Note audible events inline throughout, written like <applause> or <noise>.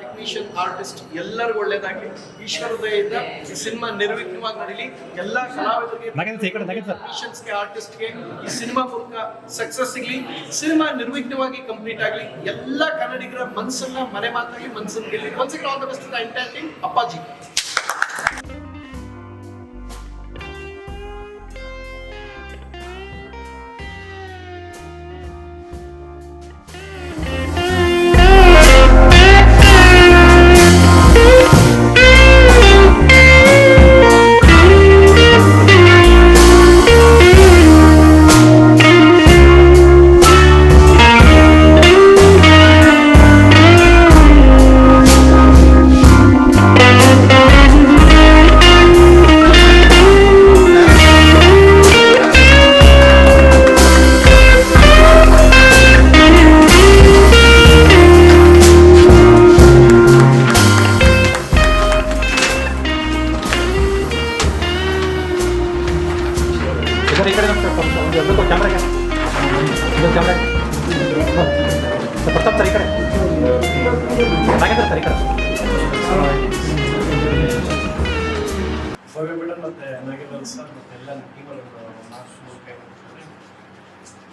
Technician artist ಎಲ್ಲರಿಗೂ ಒಳ್ಳೇದಾಗಲಿ. ಈಶ್ವರ ಈ ಸಿನಿಮಾ ನಿರ್ವಿಘ್ನವಾಗಿ ನಡೀಲಿ. ಎಲ್ಲ ಕಲಾವಿದರಿಗೆ. ಟೆಕ್ನಿಷಿಯನ್ಸ್ಗೆ ಆರ್ಟಿಸ್ಟ್ಗೆ ಈ ಸಿನಿಮಾ ಮೂಲಕ ಸಕ್ಸಸ್ ಸಿಗಲಿ. ಸಿನಿಮಾ ನಿರ್ವಿಘ್ನವಾಗಿ ಕಂಪ್ಲೀಟ್ ಆಗಲಿ. ಎಲ್ಲ ಕನ್ನಡಿಗರ ಮನಸ್ಸನ್ನ ಮನೆ ಮಾತಾಗಿ ಮನಸ್ಸನ್ನು ಗೆಲ್ಲಿ. Once all the best entire team Appaji.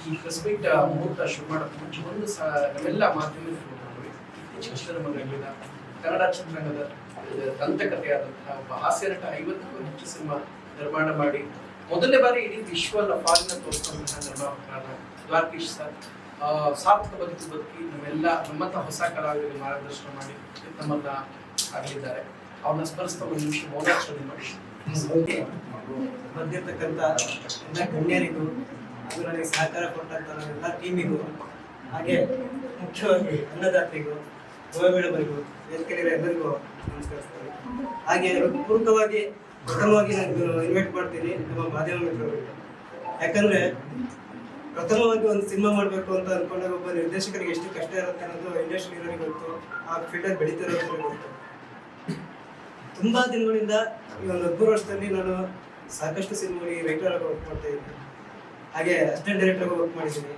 ಈ ಪ್ರೆಸ್ ಮೀಟ್ ಮುಹೂರ್ತ ಶುರು ಮಾಡೋಕ್ಕೆ ಮುಂಚೆ ಒಂದು ಸಹ ನಾವೆಲ್ಲ ಮಾಧ್ಯಮದಲ್ಲಿ ನೋಡಿದ್ವಿ. ಇತ್ತೀಚಿನ ಕನ್ನಡ ಚಿತ್ರರಂಗದ ದಂತಕಥೆಯಾದಂತಹ ಒಬ್ಬ ಹಾಸ್ಯ ನಟ ಹೆಚ್ಚು ಸಿನಿಮಾ ನಿರ್ಮಾಣ ಮಾಡಿ, ಮೊದಲನೇ ಬಾರಿ ಇಡೀ ವಿಶ್ವಲ್ಲ ಪಾಲಿನ ತೋರಿಸಿದಂತಹ ನಿರ್ಮಾಪಕರಾದ ದ್ವಾರಕೀಶ್ ಸರ್ ಸಾರ್ಥಕ ಬದುಕು ಬದುಕಿ ನಮ್ಮೆಲ್ಲ ನಮ್ಮಂಥ ಹೊಸ ಕಲಾವಿದರಿಗೆ ಮಾರ್ಗದರ್ಶನ ಮಾಡಿ ತಮ್ಮನ್ನ ಆಗಲಿದ್ದಾರೆ ಅವನ್ನ ಸ್ಮರಿಸ್ತಾ ಒಂದು ನಿಮಿಷ ಮೌನಾಚರಣೆ ಮಾಡಿ. ಬಂದಿರ್ತಕ್ಕಂಥ ಎಲ್ಲ ಗಣ್ಯರಿಗೂ ಅದು ನನಗೆ ಸಹಕಾರ ಕೊಟ್ಟಂತ ಎಲ್ಲ ಟೀಮಿಗೂ ಹಾಗೆ ಮುಖ್ಯವಾಗಿ ಅನ್ನದಾತರಿಗೂ ಗೋವೇಡವರಿಗೂ ವೇದಿಕೆಯಲ್ಲಿರೋ ಎಲ್ಲರಿಗೂ ನಮಸ್ಕರಿಸ್ತಾರೆ ಹಾಗೆ ಪೂರ್ವಕವಾಗಿ ಪ್ರಥಮವಾಗಿ ನಾನು ಇನ್ವೈಟ್ ಮಾಡ್ತೀನಿ ನಮ್ಮ ಮಾಧ್ಯಮ ಮಿತ್ರರಿಗೆ. ಯಾಕಂದ್ರೆ ಪ್ರಥಮವಾಗಿ ಒಂದು ಸಿನಿಮಾ ಮಾಡಬೇಕು ಅಂತ ಅನ್ಕೊಂಡಾಗ ಒಬ್ಬ ನಿರ್ದೇಶಕರಿಗೆ ಎಷ್ಟು ಕಷ್ಟ ಇರುತ್ತೆ ಅನ್ನೋದು ಇಂಡಸ್ಟ್ರಿ ಗೊತ್ತು, ಆ ಫೀಲ್ಡಲ್ಲಿ ಬೆಳೀತಿರೋರಿಗೆ ಗೊತ್ತು. ತುಂಬಾ ದಿನಗಳಿಂದ ಈ ಒಂದು ಹದಿಮೂರು ವರ್ಷದಲ್ಲಿ ನಾನು ಸಾಕಷ್ಟು ಸಿನಿಮಾಗಳಿಗೆ ರೈಟರ್ ಆಗಿ ವರ್ಕ್ ಮಾಡ್ತಾ ಇದ್ದೀನಿ. ಹಾಗೆ ಅಸಿಸ್ಟೆಂಟ್ ಡೈರೆಕ್ಟರ್ ವರ್ಕ್ ಮಾಡಿದ್ದೀನಿ.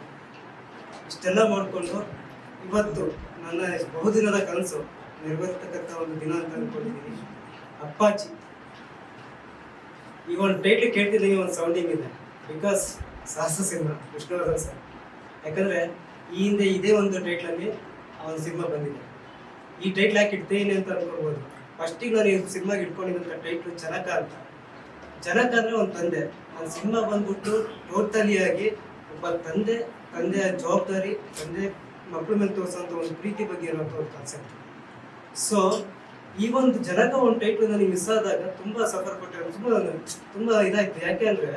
ಇಷ್ಟೆಲ್ಲ ಮಾಡಿಕೊಂಡು ಇವತ್ತು ನನ್ನ ಬಹುದಿನದ ಕನಸು, ನೆರವೇರ್ತಕ್ಕಂಥ ಒಂದು ದಿನ ಅಂತ ಅನ್ಕೊಂಡಿದ್ದೀನಿ. ಅಪ್ಪಾಜಿ, ಈಗ ಒಂದು ಟೈಟ್ಲ್ ಕೇಳ್ತಿದ್ದೀನಿ ಒಂದು ಸೌಂಡಿಂಗ್ ಇದೆ. ಬಿಕಾಸ್ ಸಾಹಸ ಸಿನಿಮಾ ವಿಷ್ಣುವರ್ಧನ್ ಸರ್. ಯಾಕಂದ್ರೆ ಈ ಹಿಂದೆ ಇದೇ ಒಂದು ಟೈಟ್ಲಲ್ಲಿ ಆ ಒಂದು ಸಿನಿಮಾ ಬಂದಿದೆ. ಈ ಟೈಟ್ಲ್ ಯಾಕೆ ಇಡ್ತೇನೆ ಅಂತ ಅನ್ಕೋಬಹುದು ಫಸ್ಟಿಗೆ ನಾನು ಈ ಸಿನಿಮಾಗೆ ಇಟ್ಕೊಂಡಿದ್ದಂಥ ಟೈಟ್ಲು ಜನಕ ಅಂತ. ಜನಕ ಅಂದ್ರೆ ಒಂದು ತಂದೆ. ನನ್ನ ಸಿನಿಮಾ ಬಂದ್ಬಿಟ್ಟು ಆಗಿ ಒಬ್ಬ ತಂದೆ, ತಂದೆಯ ಜವಾಬ್ದಾರಿ, ತಂದೆ ಮಕ್ಕಳ ಮೇಲೆ ತೋರಿಸೋಂಥ ಒಂದು ಪ್ರೀತಿ ಬಗ್ಗೆ ಇರುವಂತ ಒಂದು ಕಾನ್ಸೆಪ್ಟ್ ಸೊ ಈ ಒಂದು ಜನಕ ಒಂದು ಟೈಟ್ಲ್ ನನಗೆ ಮಿಸ್ ಆದಾಗ ತುಂಬಾ ಸಫರ್ ಕೊಟ್ಟೆ. ತುಂಬಾ ತುಂಬಾ ಇದಾಯ್ತು. ಯಾಕೆ ಅಂದ್ರೆ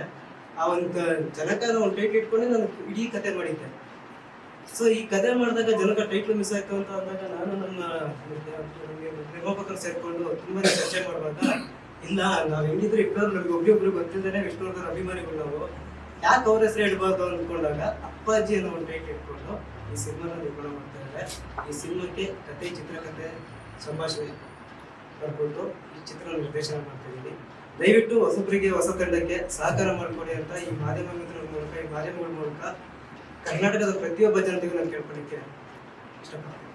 ಆ ಒಂದು ಜನಕನ ಒಂದು ಟೈಟ್ಲ್ ಇಟ್ಕೊಂಡು ನಾನು ಇಡೀ ಕತೆ ಮಾಡಿದ್ದೆ. ಸೊ ಈ ಕತೆ ಮಾಡಿದಾಗ ಜನಕ ಟೈಟ್ಲ್ ಮಿಸ್ ಆಯ್ತು ಅಂತ ಅಂದಾಗ ನಾನು ನನ್ನ ನಿರ್ಮಾಪಕರು ಸೇರ್ಕೊಂಡು ತುಂಬಾ ಚರ್ಚೆ ಮಾಡುವಾಗ, ಇಲ್ಲ, ನಾವು ಹೆಂಗಿದ್ರು ಇಬ್ಬರು ನಮ್ಗೆ ಒಬ್ರಿಬ್ರು ಗೊತ್ತಿದ್ದಾನೆ ವಿಷ್ಣುವರ್ಧನ್ ಅಭಿಮಾನಿಗಳು ನಾವು ಯಾಕೆ ಅವ್ರ ಹೆಸರು ಇಡಬಾರ್ದು ಅಂದ್ಕೊಂಡಾಗ ಅಪ್ಪಾಜಿ ಅನ್ನೋ ಒಂದು ಟೈಟ್ ಇಟ್ಕೊಂಡು ಈ ಸಿನಿಮಾನ ನಿರ್ಮಾಣ ಮಾಡ್ತಾ ಇದ್ದಾರೆ. ಈ ಸಿನಿಮಾಕ್ಕೆ ಕತೆ ಚಿತ್ರಕಥೆ ಸಂಭಾಷಣೆ ಬರ್ಕೊಂಡು ಈ ಚಿತ್ರ ನಿರ್ದೇಶನ ಮಾಡ್ತಾ ಇದ್ದೀನಿ ದಯವಿಟ್ಟು ಹೊಸಬರಿಗೆ ಹೊಸ ತಂಡಕ್ಕೆ ಸಹಕಾರ ಮಾಡಿಕೊಡಿ ಅಂತ ಈ ಮಾಧ್ಯಮ ಮಿತ್ರರ ಮೂಲಕ, ಈ ಮಾಧ್ಯಮಗಳ ಮೂಲಕ ಕರ್ನಾಟಕದ ಪ್ರತಿಯೊಬ್ಬ ಜನತೆಗೂ ನಾನು ಕೇಳ್ಕೊಳ್ಳಿಕ್ಕೆ ಇಷ್ಟಪಡ್ತೀನಿ.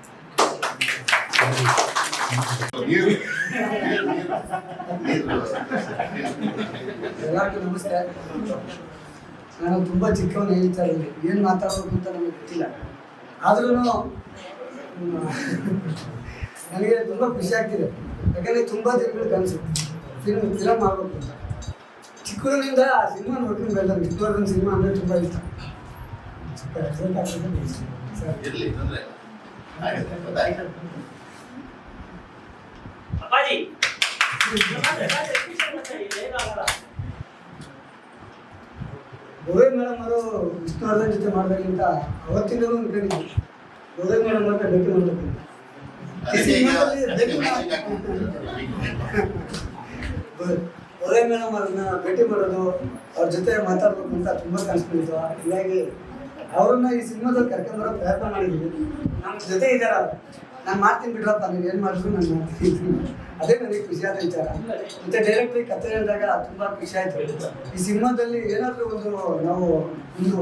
ಎಲ್ಲರಿಗೂ ನಮಸ್ತೆ. ನಾನು ತುಂಬ ಚಿಕ್ಕವನು ಹೇಳ್ತಾ ಇದ್ದೀನಿ ಏನು ಮಾತಾಡಬೇಕು ಅಂತ ನಮಗೆ ಗೊತ್ತಿಲ್ಲ. ಆದ್ರೂ ನನಗೆ ತುಂಬ ಖುಷಿ ಆಗ್ತಿದೆ. ಯಾಕಂದರೆ ತುಂಬ ದಿನಗಳು ಕನಸು ಫಿಲ್ಮ್ ಫಿಲಮ್ ಮಾಡಬೇಕು ಅಂತ. ಚಿಕ್ಕವನಿಂದ ಆ ಸಿನಿಮಾ ನೋಡ್ಕೊಂಡು ಬೆಳೆದ ವಿಷ್ಣುವರ್ಧನ್ ಸಿನಿಮಾ ಅಂದರೆ ತುಂಬ ಇಷ್ಟ. ಸರ್. ಇರ್ಲಿ ತೊಂದ್ರೆ ಅಪ್ಪಾಜಿ. ಗೋವೆ ಮೇಡಮ್ ಅವರು ವಿಷ್ಣುವರ್ಧನ್ ಜೊತೆ ಮಾಡೋದಕ್ಕಿಂತ ಅವತ್ತಿಂದಲೂ ಅನ್ಕೊಂಡಿದ್ದೆ ಗೋವೆ ಮೇಡಮ್ ಅಂತ ಭೇಟಿ ಮಾಡಬೇಕು ಅದಕ್ಕೆ ಈಗ ಅದಕ್ಕೆ ಮ್ಯಾಚಿಂಗ್ ಗೋವೆ ಮೇಡಮ್ ಅವ್ರನ್ನ ಭೇಟಿ ಮಾಡೋದು ಅವ್ರ ಜೊತೆ ಮಾತಾಡ್ಬೇಕು ಅಂತ ತುಂಬ ಕನ್ಸ್ಕೊಂಡಿತ್ತು ಹೀಗಾಗಿ ಅವ್ರನ್ನ ಈ ಸಿನಿಮಾದಲ್ಲಿ ಕರ್ಕೊಂಡ್ಬರೋ ಪ್ರಯತ್ನ ಮಾಡಿದ್ವಿ. ನಮ್ಮ ಜೊತೆ ಇದ್ದಾರ ನಾನು ಮಾಡ್ತೀನಿ ಬಿಡ್ರಪ್ಪ ನೀವು ಏನು ಮಾಡಿದ್ರು ನಾನು ಮಾಡ್ತೀನಿ. ಅದೇ ನನಗೆ ಖುಷಿಯಾದ ವಿಚಾರ. ಮತ್ತೆ ಡೈರೆಕ್ಟ್ಲಿ ಕತೆ ಹೇಳಿದಾಗ ತುಂಬ ಖುಷಿ ಆಯ್ತು. ಈ ಸಿನಿಮಾದಲ್ಲಿ ಏನಾದರೂ ಒಂದು ನಾವು ಒಂದು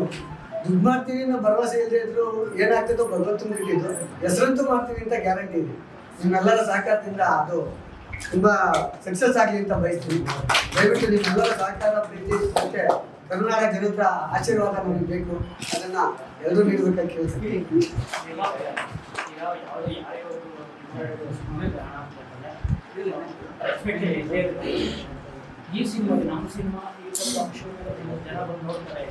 ದುಡ್ಡು ಮಾಡ್ತೀವಿ ಅನ್ನೋ ಭರವಸೆ ಇಲ್ಲದೆ ಇದ್ರು ಏನಾಗ್ತದೋ ಭಗವಂತನ ಬಿಟ್ಟಿದ್ದು ಹೆಸರಂತೂ ಮಾಡ್ತೀವಿ ಅಂತ ಗ್ಯಾರಂಟಿ ಇದೆ. ನಿಮ್ಮೆಲ್ಲರ ಸಹಕಾರದಿಂದ ಅದು ತುಂಬಾ ಸಕ್ಸಸ್ ಆಗಲಿ ಅಂತ ಬಯಸ್ತೀನಿ. ದಯವಿಟ್ಟು ನಿಮ್ಮೆಲ್ಲರ ಸಹಕಾರ ಪ್ರೀತಿ ಮತ್ತೆ ಕರ್ನಾಟಕ ಜನರ ಆಶೀರ್ವಾದ ನಮಗೆ ಬೇಕು. ಅದನ್ನ ಎಲ್ಲರೂ ನೀಡಬೇಕು ಕೇಳ್ತೀನಿ. ಈ ಸಿನಿಮಾ ನಮ್ಮ ಸಿನಿಮಾ ಈ ಒಂದು ಅಂಶಗಳು ಜನ ಬಂದು ನೋಡ್ತಾರೆ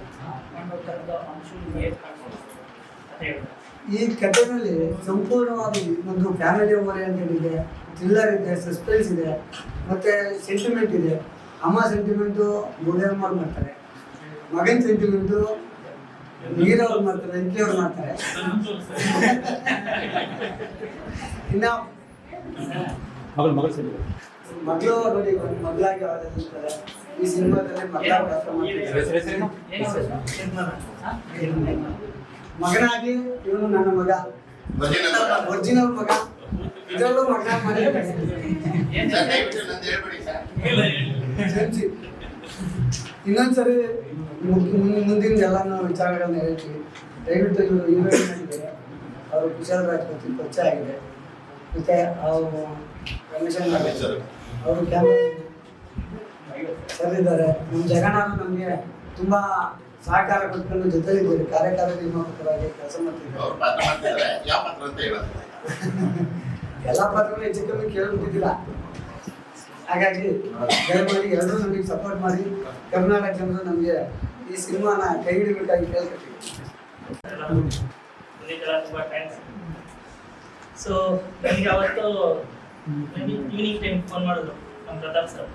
ಅನ್ನೋ ಥರದ ಅಂಶಗಳು ಹೇಗೆ ಕಾಣ್ಬೋದು ಅದೇ ಹೇಳ್ತಾರೆ. ಈ ಕಥೆನಲ್ಲಿ ಸಂಪೂರ್ಣವಾಗಿ ಒಂದು ಫ್ಯಾಮಿಲಿ ಓರಿಯೆಂಟೆಡ್ ಇದೆ ಥ್ರಿಲ್ಲರ್ ಇದೆ ಸಸ್ಪೆನ್ಸ್ ಇದೆ ಮತ್ತೆ ಸೆಂಟಿಮೆಂಟ್ ಇದೆ. ಅಮ್ಮ ಸೆಂಟಿಮೆಂಟು ಗುಡಿಯಮ್ಮವ್ರು ಮಾಡ್ತಾರೆ. ಮಗನ ಸೆಂಟಿಮೆಂಟು ನೀರವ್ರು ಮಾಡ್ತಾರೆ ವೆಂಕಿಯವ್ರು ಮಾಡ್ತಾರೆ ಇನ್ನ ಮಗಳು ಮಗಳು ಮಗಳು ನೋಡಿ ಒಂದು ಮಗಳಾಗಿ ಅವರಿರ್ತಾರೆ ಈ ಸಿನಿಮಾದಲ್ಲಿ ಮಗಳ ಪಾತ್ರ ಮಾಡ್ತಿದ್ದಾರೆ ಮಗನಾಗಿ ಇವನು ನನ್ನ ಮಗ. ಒರ್ಜಿನಲ್ ಮಗ. ಇದರಲ್ಲೂ ಮಗ ಮಾಡಿ ಸರ್, ದಯವಿಟ್ಟು ನಂದು ಹೇಳ್ಬೇಡಿ ಸರ್. ಕ್ಷಮಿಸಿ. ಇನ್ನೊಂದ್ಸರಿ ಮುಂದಿನ ಎಲ್ಲಾನು ವಿಚಾರಗಳನ್ನ ಹೇಳ್ತೀವಿ. ದಯವಿಟ್ಟು ಇವರು ಹೀರೋಯಿನ್ ಆಗಿದ್ದಾರೆ ಅವರು ಕುಶಾಲ್ ರಾಜ್ಪತಿ ಪರಿಚಯ ಆಗಿದೆ. ಮತ್ತೆ ಅವರು ರಮೇಶನ್. ಅವರು ಕ್ಯಾಮ್ರಾ ಸರ್ ಇದ್ದಾರೆ ನಮ್ಮ ಜಗನ್ನಾಥ ನಮಗೆ ತುಂಬಾ ಸಹಕಾರ ಕೊಟ್ಕೊಂಡು ಜೊತೆಲಿದ್ದಾರೆ. ಕಾರ್ಯಕಾರಿ ನಿರ್ಮಾಪಕರಾಗಿ ಕೆಲಸ ಮಾಡ್ತಿದ್ದಾರೆ. <laughs> ಎಲ್ಲ ಪಾತ್ರಗಳು ಹೆಚ್ಚು ಕಮ್ಮಿ ಕೇಳ್ಬಿಟ್ಟಿದ್ದೀರಾ? ಹಾಗಾಗಿ ದಯಮಾಡಿ ಎಲ್ಲರೂ ನಮಗೆ ಸಪೋರ್ಟ್ ಮಾಡಿ. ಕರ್ನಾಟಕ ಜನರು ನಮಗೆ ಈ ಸಿನಿಮಾನ ಕೈ ಹಿಡಿಬೇಕಾಗಿ ಕೇಳ್ಕೊತೀವಿ. ಸೊ ನನಗೆ ಅವತ್ತು ಈವ್ನಿಂಗ್ ಟೈಮ್ ಫೋನ್ ಮಾಡಿದ್ರು ನಮ್ಮ ಪ್ರತಾಪ್ ಸರ್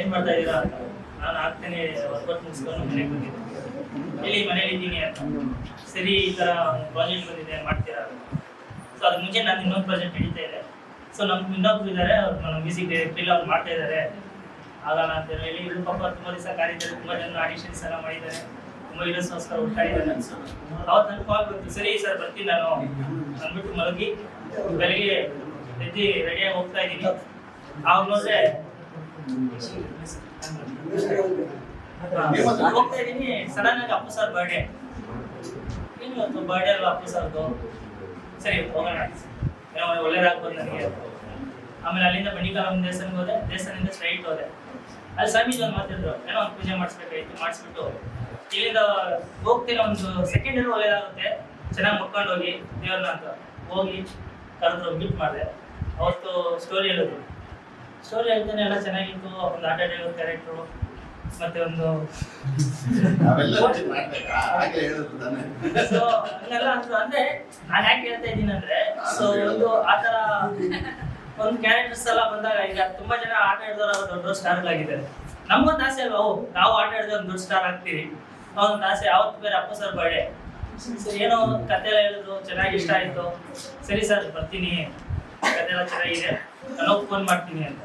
ಏನು ಮಾಡ್ತಾ ಇದ್ದೀರಾ? ಅಂತ ನಾನು ಆಗ್ತೇನೆ ವರ್ಕೌಟ್ ಮುಗಿಸ್ಕೊಂಡು ಮನೆಗೆ ಬಂದಿದ್ದೆ ಎಲ್ಲಿ ಮನೇಲಿ ಇದ್ದೀನಿ ಅಂತ. ಸರಿ, ಈ ಥರ ಪ್ರಾಜೆಕ್ಟ್ ಬಂದಿದೆ, ಮಾಡ್ತೀರಾ ಸೊ ಅದು ಮುಂಚೆ ನಾನು ಇನ್ನೊಂದು ಪ್ರಾಜೆಕ್ಟ್ ಹಿಡಿತಾ ಇದೆ. ಸೊ ನಮ್ಮ ಇನ್ನೊಬ್ರು ಇದ್ದಾರೆ ಅವ್ರು ಮ್ಯೂಸಿಕ್ ಡೈರೆಕ್ಟ್ರಿ ಅವ್ರು ಮಾಡ್ತಾ ಇದ್ದಾರೆ ಆಗಲ್ಲ ಅಂತ ಹೇಳಿ ಇವರು ಪಾಪ ತುಂಬ ದಿವಸ ಕಾರಿದ್ದಾರೆ, ತುಂಬ ಜನ ಆಡಿಷನ್ಸ್ ಎಲ್ಲ ಮಾಡಿದ್ದಾರೆ. ತುಂಬ ಹೀರೋಸ್ಗೋಸ್ಕರ ಹುಟ್ಟಾಡಿದ್ದಾರೆ. ಅವತ್ತು ನನ್ನ ಕಾಲ್ ಬಂತು. ಸರಿ ಸರ್, ಬರ್ತೀನಿ ನಾನು. ಅಂದ್ಬಿಟ್ಟು ಮಲಗಿ, ಬೆಳಿಗ್ಗೆ ಎದ್ದು ರೆಡಿಯಾಗಿ ಹೋಗ್ತಾ ಇದ್ದೀನಿ. ಆವಾಗ ನೋಡಿದ್ರೆ ಹೋಗ್ತಾ ಇದ್ದೀನಿ. ಸಡನ್ ಆಗಿ ಅಪ್ಪು ಸರ್ ಬರ್ಡೇ ಏನು ಬರ್ಡೇ ಅಲ್ವಾ ಅಪ್ಪು ಸರ್ದು? ಸರಿ, ಹೋಗೋಣ. ಏನೋ ಒಳ್ಳೆಯದಾಗ್ಬೋದು ನನಗೆ ಆಮೇಲೆ ಅಲ್ಲಿಂದ ಬಣಿಕಾಲಂ ದೇವಸ್ಥಾನಕ್ಕೆ ಹೋದೆ, ದೇವಸ್ಥಾನದಿಂದ ಸ್ಟ್ರೈಟ್ ಹೋದೆ. ಅಲ್ಲಿ ಸ್ವಾಮೀಜಿ ಒಂದು ಮಾತಿದ್ರು ಏನೋ ಒಂದು ಪೂಜೆ ಮಾಡಿಸ್ಬೇಕಾಯ್ತು, ಮಾಡಿಸ್ಬಿಟ್ಟು. ಇಲ್ಲಿಂದ ಹೋಗ್ತೀನಿ ಒಂದು ಸೆಕೆಂಡ್ ಇಯರ್ ಒಳ್ಳೇದಾಗುತ್ತೆ. ಚೆನ್ನಾಗಿ ಮುಟ್ಕೊಂಡು ಹೋಗಿ, ದೇವ್ರನ್ನ ಅಂತ ಹೋಗಿ ಕರೆದ್ರು ಮೀಟ್ ಮಾಡಿದೆ. ಅವತ್ತು ಸ್ಟೋರಿ ಹೇಳಿದ್ರು ಸ್ಟೋರಿ ಹೇಳ್ತಾನೆ, ಎಲ್ಲ ಚೆನ್ನಾಗಿತ್ತು ಒಂದು ಆಟ ಡ್ರೈವರ್ ಕ್ಯಾರೆಕ್ಟ್ರು ಮತ್ತೆ ಒಂದು ಸೊ ಹಂಗೆಲ್ಲ ಅಂದ್ರು ಅಂದ್ರೆ ನಾನು ಯಾಕೆ ಹೇಳ್ತಾ ಇದ್ದೀನಿ ಅಂದ್ರೆ ಸೊ ಒಂದು ಆತರ ಒಂದು ಕ್ಯಾರೆಕ್ಟರ್ಸ್ ಎಲ್ಲ ಬಂದಾಗ ಈಗ ತುಂಬಾ ಜನ ಆಟ ಹಿಡಿದವರು ದೊಡ್ಡ ಸ್ಟಾರ್ ಆಗಿದ್ದಾರೆ ನಮ್ಗೊಂದು ಆಸೆ ಅಲ್ವಾ? ನಾವು ಆಟ ಆಡಿದ್ರೆ ಒಂದು ದೊಡ್ಡ ಸ್ಟಾರ್ ಆಗ್ತೀವಿ ಒಂದು ಆಸೆ ಅವತ್ತು ಬೇರೆ ಅಪ್ಪ ಸರ್ ಬರ್ಡೆ ಏನೋ ಕತೆ ಎಲ್ಲ ಹೇಳಿದ್ರು ಚೆನ್ನಾಗಿ ಇಷ್ಟ ಆಯ್ತು. ಸರಿ ಸರ್ ಬರ್ತೀನಿ. ಕತೆ ಎಲ್ಲ ಚೆನ್ನಾಗಿದೆ. ನಾನು ಫೋನ್ ಮಾಡ್ತೀನಿ ಅಂತ.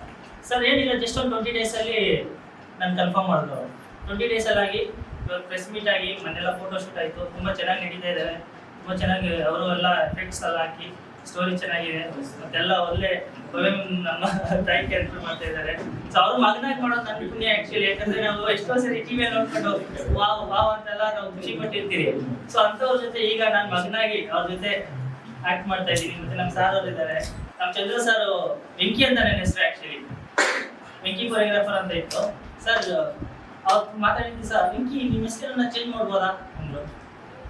ಸರ್ ಏನಿಲ್ಲ ಜಸ್ಟ್ ಒಂದು ಟ್ವೆಂಟಿ ಡೇಸ್ ಅಲ್ಲಿ ನಾನು ಕನ್ಫರ್ಮ್ ಮಾಡಿದ್ರು ಟ್ವೆಂಟಿ ಡೇಸ್ ಅಲ್ಲಿ ಆಗಿ ಇವಾಗ ಪ್ರೆಸ್ ಮೀಟ್ ಆಗಿ ಮನೆಲ್ಲ ಫೋಟೋ ಶೂಟ್ ಆಯಿತು. ತುಂಬ ಚೆನ್ನಾಗಿ ನಡೀತಾ ಇದ್ದಾರೆ ತುಂಬ ಚೆನ್ನಾಗಿ ಅವರು ಎಲ್ಲ ಎಫೆಕ್ಟ್ಸ್ ಎಲ್ಲ ಹಾಕಿ ಸ್ಟೋರಿ ಚೆನ್ನಾಗಿದೆ. ಮತ್ತೆಲ್ಲ ಒಳ್ಳೆ ನಮ್ಮ ತಾಯಿ ಕ್ಯಾನ್ಸಲ್ ಮಾಡ್ತಾ ಇದ್ದಾರೆ. ಸೊ ಅವ್ರು ಮಗನಾಗಿ ಮಾಡೋದು ನನ್ನ ಪುಣ್ಯ ಆಕ್ಚುಲಿ ಯಾಕಂದ್ರೆ ನಾವು ಎಷ್ಟೋ ಸರಿ ಟಿವಿಯಲ್ಲಿ ನೋಡ್ಕೊಂಡು ವಾವ್ ವಾವ್ ಅಂತೆಲ್ಲ ನಾವು ಖುಷಿ ಪಟ್ಟಿರ್ತೀವಿ ಸೊ ಅಂಥವ್ರ ಜೊತೆ ಈಗ ನಾನು ಮಗನಾಗಿ ಅವ್ರ ಜೊತೆ ಆಕ್ಟ್ ಮಾಡ್ತಾ ಇದ್ದೀನಿ. ಮತ್ತೆ ನಮ್ಮ ಸಾರ್ ಅವ್ರು ಇದ್ದಾರೆ. ನಮ್ಮ ಚಂದ್ರ ಸಾರು ವೆಂಕಿ ಅಂತ ನನ್ನ ಹೆಸರು ಆ್ಯಕ್ಚುಲಿ ವೆಂಕಿ ಕೊರಿಯೋಗ್ರಾಫರ್ ಅಂತ ಇತ್ತು. ಸರ್ ಅವ್ರು ಮಾತಾಡಿದ್ದು ಸರ್ ವೆಂಕಿ ನಿಮ್ಮ ಹೆಸರನ್ನ ಚೇಂಜ್ ಮಾಡ್ಬೋದಾ? ಅಂದ್ರು.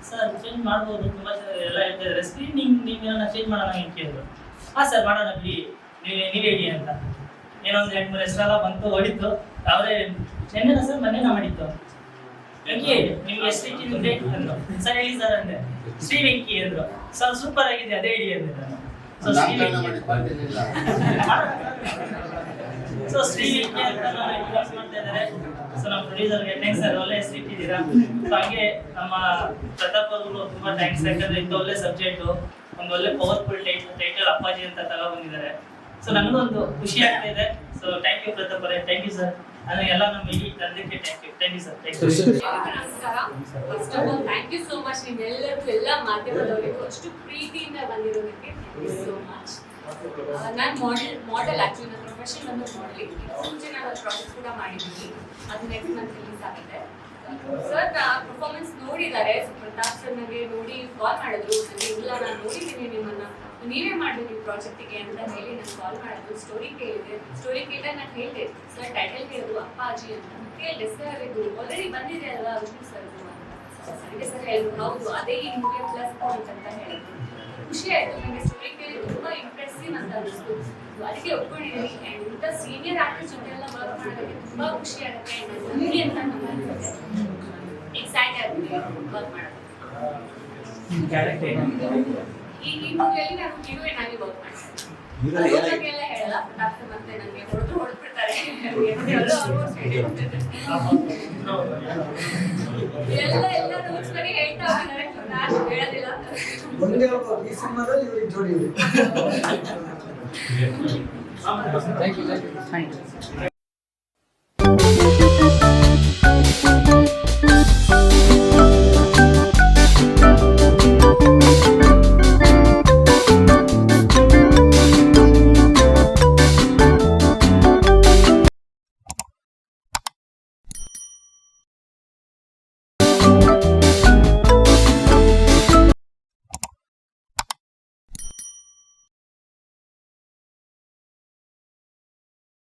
ಸರ್ ಚೇಂಜ್ ಮಾಡ್ಬೋದು ತುಂಬ ಎಲ್ಲ ಹೇಳ್ತಾ ಇದ್ದಾರೆ ಸ್ಕ್ರೀನಿಂಗ್ ನಿಮ್ಮನ್ನ ಚೇಂಜ್ ಮಾಡೋಣ ವೆಂಕಿ ಅಂದ್ರು ಹಾಂ ಸರ್ ಮಾಡೋಣ ಬಿಡಿ. ನೀವು ನೀವು ಹೇಳಿ ಅಂತ. ಏನೋ ಒಂದು ಎರಡು ಮೂರು ಹೆಸರೆಲ್ಲ ಬಂತು ಹೊಡಿತು ಅವರೇ ಚೆನ್ನೈನ ಸರ್ ಮನೇನ ಮಾಡಿತ್ತು ವೆಂಕಿ ನಿಮ್ಗೆ ಎಷ್ಟು ಇಟ್ಟಿದ್ರೆ ಅಂದ್ರು. ಸರ್ ಹೇಳಿ ಸರ್ ಅಂದೆ. ಶ್ರೀ ವೆಂಕಿ ಅಂದ್ರು. ಸರ್ ಸೂಪರ್ ಆಗಿದೆ ಅದೇ ಹೇಳಿ ಅಂದೆ ನಾನು. ಸೊ ಶ್ರೀ ವೆಂಕಿ. ಸೊ ಶ್ರೀ ವೆಂಕಿ ಅಂತ ನಾನು ಇದ್ದಾರೆ. ಸೊ ನಮ್ಮ ಪ್ರೊಡ್ಯೂಸರ್ ಥ್ಯಾಂಕ್ಸ್ ಸರ್ ಒಳ್ಳೆ ಹೆಸರು ಇಟ್ಟಿದ್ದೀರಾ. ಸೊ ಹಾಗೆ ನಮ್ಮ ಪ್ರತಾಪ್ ಅವರು ತುಂಬಾ ಥ್ಯಾಂಕ್ಸ್ ಯಾಕಂದ್ರೆ ಇಂಥ ಒಳ್ಳೆ ಸಬ್ಜೆಕ್ಟ್ ಒಂದು ಒಳ್ಳೆ ಪವರ್ಫುಲ್ ಟೈಟಲ್ ಅಪ್ಪಾಜಿ ಅಂತ ತಗೋ ಬಂದಿದ್ದಾರೆ. ಸೊ ನನಗೂ ಒಂದು ಖುಷಿ ಆಗ್ತಾ ಇದೆ. ಸೊ ಥ್ಯಾಂಕ್ ಯು ಪ್ರತಾಪ್ ಅವರೇ. ಥ್ಯಾಂಕ್ ಯು ಸರ್ ಅಂದ್ರೆ ಎಲ್ಲ ನಮ್ಮ ಇಡೀ ತಂದಕ್ಕೆ thank you thank you sir thank you first of all thank you so much ನಿಮ್ಮೆಲ್ಲರಿಗೂ ಎಲ್ಲ ಮಾಧ್ಯಮದವರಿಗೂ ಅಷ್ಟು ಪ್ರೀತಿಯಿಂದ ಬಂದಿರೋದಕ್ಕೆ ಥ್ಯಾಂಕ್ ಯು ಸೋ ಮಚ್ ನಾನು ಮಾಡೆಲ್ ಮಾಡೆಲ್ ಆಕ್ಚುಲಿ ನನ್ನ ಅನ್ನು ನೋಡಿ ಮುಂಚೆ ನಾನು ಪ್ರಾಜೆಕ್ಟ್ ಕೂಡ ಮಾಡಿದ್ದೀನಿ. ಅದು ನೆಕ್ಸ್ಟ್ ಮಂತ್ ರಿಲೀಸ್ ಆಗಿದೆ ಸರ್ ಪರ್ಫಾರ್ಮೆನ್ಸ್ ನೋಡಿದ್ದಾರೆ ಪ್ರತಾಪ್ ಸರ್ ನನಗೆ ನೋಡಿ ಕಾಲ್ ಮಾಡಿದ್ರು. ಇಲ್ಲ, ನಾನು ನೋಡಿದ್ದೀನಿ ನಿಮ್ಮನ್ನ. ನೀವೇ ಮಾಡಿದ್ರಿ ಪ್ರಾಜೆಕ್ಟಿಗೆ ಅಂತ ಹೇಳಿ ನಾನು ಕಾಲ್ ಮಾಡಿದ್ರು. ಸ್ಟೋರಿ ಕೇಳಿದೆ. ಸ್ಟೋರಿ ಕೇಳಿದಾಗ ನಾನು ಹೇಳಿದೆ ಸರ್ ಟೈಟಲ್ ಕೇಳಿದ್ರು, ಅಪ್ಪಾಜಿ ಅಂತ. ಕೇಳಿದೆ ಸರ್ ಇದು ಆಲ್ರೆಡಿ ಬಂದಿದೆ ಅಲ್ವಾ ವಿಷ್ಣು ಸರ್ ನನಗೆ ಸರ್ ಹೇಳಿದ್ರು ಹೌದು ಅದೇ ಈ ಮೂವಿಯ ಪ್ಲಸ್ ಪಾಯಿಂಟ್ ಅಂತ ಹೇಳಿದ್ರು ಖುಷಿ ಆಯ್ತು ನನಗೆ ಸ್ಟೋರಿ ಕೇಳಿ ತುಂಬಾ ಇಂಪ್ರೆಸಿವ್ ಅಂತ ಅನಿಸ್ತು So ಅದಕ್ಕೆ ಒಪ್ಕೊಂಡಿದ್ದೀನಿ And ಇಂಥ ಸೀನಿಯರ್ ಆರ್ಟಿಸ್ಟ್ ಜೊತೆ ಎಲ್ಲ ವರ್ಕ್ ಮಾಡೋದಕ್ಕೆ ತುಂಬಾ ಖುಷಿ ಆಗುತ್ತೆ And ನಾನು ನಂಬಿ ಅಂತ ನಮ್ಮ ಎಕ್ಸೈಟ್ ಆಗ್ತೀನಿ ವರ್ಕ್ ಮಾಡೋದು ಕ್ಯಾರೆಕ್ಟರ್ ಈ ಈ ಮೂವಿಯಲ್ಲಿ ನಾನು ಹೀರೋಯಿನ್ ಆಗಿ ವರ್ಕ್ ಮಾಡ್ತೀನಿ ಅದ್ರ ಹೇಳಲ್ಲ ಪ್ರತಾಪ್ ಮತ್ತೆ ನನಗೆ ಹೊಡೆದು ಹೊಡೆದ್ಬಿಡ್ತಾರೆ ಎಲ್ಲ. ಎಲ್ಲ ಎಲ್ಲ ರೂಲ್ಸ್ ಬಗ್ಗೆ ಹೇಳ್ತಾ ಹೋಗಿದ್ದಾರೆ ನಾನು ಹೇಳೋದಿಲ್ಲ. ಒಂದೇ ಒಬ್ಬ ಈ ಸಿನಿಮಾದಲ್ಲಿ ಇವ್ರಿಗೆ ಜೋಡಿ ಇದೆ. Thank you thank you